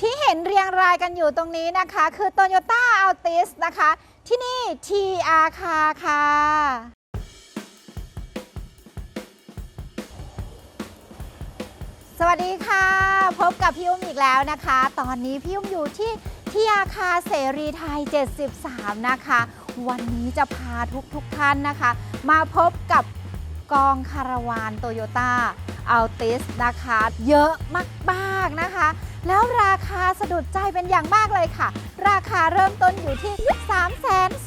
ที่เห็นเรียงรายกันอยู่ตรงนี้นะคะ คือ Toyota Altis นะคะ ที่นี่ TR Car ค่ะสวัสดีค่ะ พบกับพี่อุ้มอีกแล้วนะคะ ตอนนี้พี่อุ้มอยู่ที่ที่อาคาเสรีไทย 73 นะคะ วันนี้จะพาทุกทุกท่านนะคะ มาพบกับกองคาราวานโตโยต้าอัลติสนะคะ เยอะมาก ๆ นะคะ แล้วราคาสะดุดใจเป็นอย่างมากเลยค่ะ ราคาเริ่มต้นอยู่ที่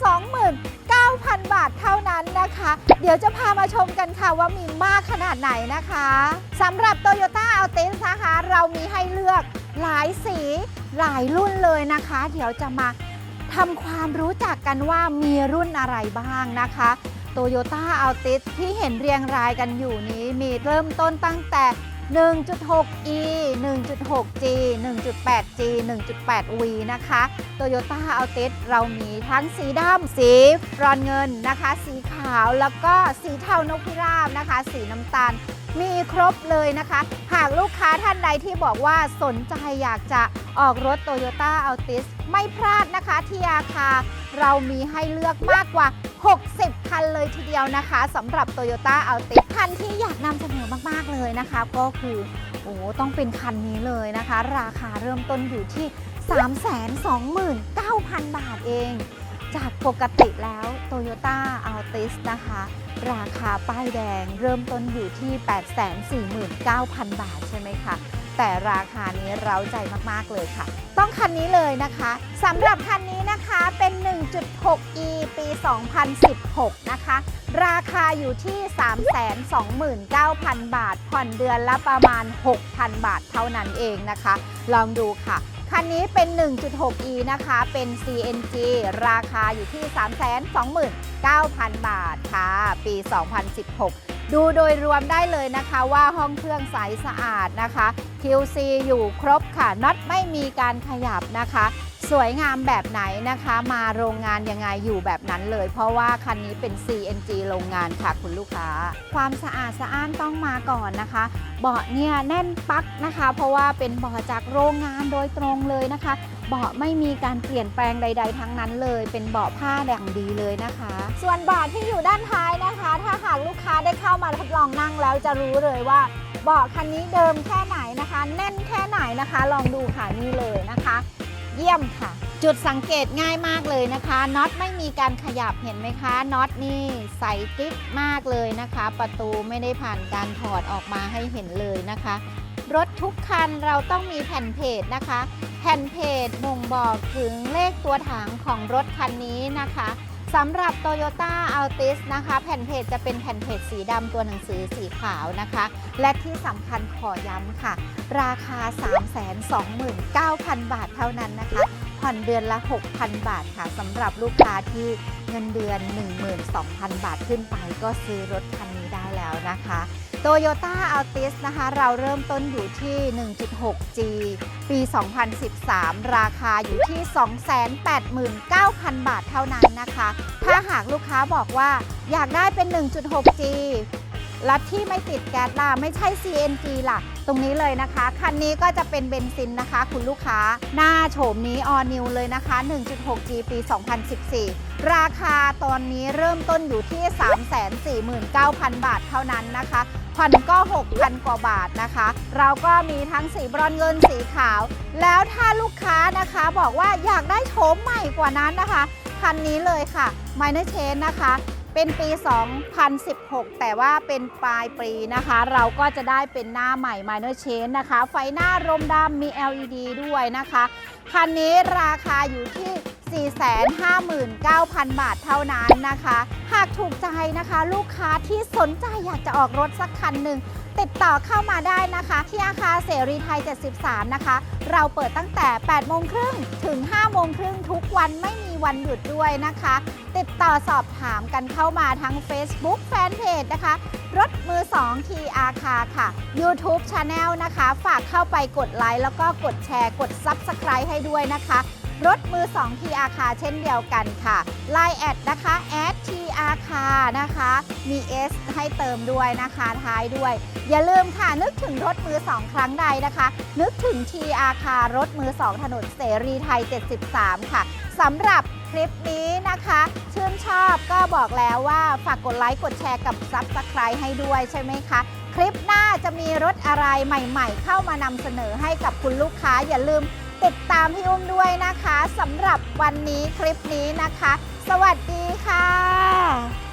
329,000 บาทเท่านั้นนะคะ เดี๋ยวจะพามาชมกันค่ะว่ามีมากขนาดไหนนะคะสำหรับ Toyota Altis นะคะเรามีให้เลือกหลายสีหลายรุ่นเลยนะคะ เดี๋ยวจะมาทำความรู้จักกันว่ามีรุ่นอะไรบ้างนะคะ Toyota Altis ที่เห็นเรียงรายกันอยู่นี้มีเริ่มต้นตั้งแต่ 1.6e 1.6g 1.8g 1.8v นะคะ Toyota Altis เรามีทั้งสีดำสีบรอนเงินนะคะ สีขาวแล้วก็สีเทานกพิราบนะคะ สีน้ำตาลมีครบเลยนะคะ หากลูกค้าท่านใดที่บอกว่าสนใจอยากจะออกรถ Toyota Altis ไม่พลาดนะคะที่อาคาเรามีให้เลือกมากกว่า 60 คัน เลยทีเดียวนะคะสำหรับ Toyota Altis คันที่อยากนำเสนอมากๆเลยนะคะ ก็คือโอ้ต้องเป็นคันนี้เลยนะคะ ราคาเริ่มต้นอยู่ที่ 329,000 บาทเอง จากปกติแล้ว Toyota Altis นะคะ ราคาป้ายแดงเริ่มต้นอยู่ที่ 849,000 บาทใช่ไหมคะ แต่ราคานี้เราใจมากๆเลยค่ะ ต้องคันนี้เลยนะคะสำหรับคันนี้นะคะเป็น 1.6e ปี 2016 นะคะ ราคาอยู่ที่ 329,000 บาท ผ่อนเดือนละประมาณ 6,000 บาทเท่านั้นเองนะคะ ลองดูค่ะคันนี้เป็น 1.6e นะคะ เป็น CNG ราคาอยู่ที่ 329,000 บาทค่ะ ปี 2016 ดูโดยรวมได้เลยนะคะว่าห้องเครื่องใสสะอาดนะคะ QC อยู่ครบค่ะน็อตไม่มีการขยับนะคะ สวยงามแบบไหนนะคะ มาโรงงานยังไงอยู่แบบนั้นเลย เพราะว่าคันนี้เป็น CNG โรงงานค่ะคุณลูกค้า ความสะอาดสะอ้านต้องมาก่อนนะคะ เบาะเนี่ยแน่นปักนะคะ เพราะว่าเป็นเบาะจากโรงงานโดยตรงเลยนะคะ เบาะไม่มีการเปลี่ยนแปลงใด ๆ ทั้งนั้นเลย เป็นเบาะผ้าอย่างดีเลยนะคะ ส่วนเบาะที่อยู่ด้านท้ายนะคะ ถ้าหากลูกค้าได้เข้ามาทดลองนั่งแล้วจะรู้เลยว่าเบาะคันนี้เดิมแค่ไหนนะคะ แน่นแค่ไหนนะคะ ลองดูค่ะนี่เลยนะคะ เยี่ยมค่ะ จุดสังเกตง่ายมากเลยนะคะน็อตไม่มีการขยับเห็นไหมคะน็อตนี่ใสกิ๊กมากเลยนะคะ ประตูไม่ได้ผ่านการถอดออกมาให้เห็นเลยนะคะ รถทุกคันเราต้องมีแผ่นเพจนะคะ แผ่นเพจบ่งบอกถึงเลขตัวถังของรถคันนี้นะคะสำหรับ Toyota Altis นะคะ แผ่นเพจจะเป็นแผ่นเพจสีดำตัวหนังสือสีขาวนะคะ และที่สำคัญขอย้ำค่ะ ราคา 329,000 บาทเท่านั้นนะคะผ่อนเดือนละ 6,000 บาทค่ะสำหรับลูกค้าที่เงินเดือน 12,000 บาทขึ้นไปก็ซื้อรถคันนี้ได้แล้วนะคะ Toyota Altis นะคะ เราเริ่มต้นอยู่ที่ 1.6G ปี 2013 ราคาอยู่ที่ 289,000 บาทเท่านั้นนะคะ ถ้าหากลูกค้าบอกว่าอยากได้เป็น 1.6G และที่ไม่ติดแก๊สล่ะไม่ใช่ CNG ล่ะ ตรงนี้เลยนะคะ คันนี้ก็จะเป็นเบนซินนะคะ คุณลูกค้าหน้าโฉมนี้ออนิวเลยนะคะ 1.6G ปี 2014 ราคาตอนนี้เริ่มต้นอยู่ที่ 349,000 บาทเท่านั้นนะคะ ผ่อนก็ 6,000 กว่าบาทนะคะ เราก็มีทั้งสีบรอนซ์เงินสีขาว แล้วถ้าลูกค้านะคะบอกว่าอยากได้โฉมใหม่กว่านั้นนะคะ คันนี้เลยค่ะ Minor Change นะคะเป็นปี 2016 แต่ว่าเป็นปลายปีนะคะ เราก็จะได้เป็นหน้าใหม่ Minor Change นะคะ ไฟหน้ารมดำมี LED ด้วยนะคะ คันนี้ราคาอยู่ที่ 459,000 บาทเท่านั้นนะคะ หากถูกใจนะคะ ลูกค้าที่สนใจอยากจะออกรถสักคันหนึ่งติดต่อเข้ามาได้นะคะ ที่อาคารเสรีไทย 73 นะคะ เราเปิดตั้งแต่ 8 โมงครึ่งถึง 5 โมงครึ่งทุกวันไม่มีวันหยุดด้วยนะคะ ติดต่อสอบถามกันเข้ามาทั้ง Facebook Fanpage นะคะ รถมือ2 TR คาค่ะ YouTube Channel นะคะ ฝากเข้าไปกดไลค์แล้วก็กดแชร์กด Subscribe ให้ด้วยนะคะ รถมือ2 TR คาเช่นเดียวกันค่ะ Line แอดนะคะแอด TR คานะคะ มี S ให้เติมด้วยนะคะท้ายด้วย อย่าลืมค่ะนึกถึงรถมือ 2 ครั้งใดนะคะ นึกถึง TR คารถมือ 2 ถนนเสรีไทย 73 ค่ะสำหรับคลิปนี้นะคะ ชื่นชอบก็บอกแล้วว่าฝากกดไลค์กดแชร์กับ Subscribe ให้ด้วยใช่ไหมคะ คลิปหน้าจะมีรถอะไรใหม่ๆ เข้ามานำเสนอให้กับคุณลูกค้า อย่าลืมติดตามพี่อุ้มด้วยนะคะ สำหรับวันนี้คลิปนี้นะคะ สวัสดีค่ะ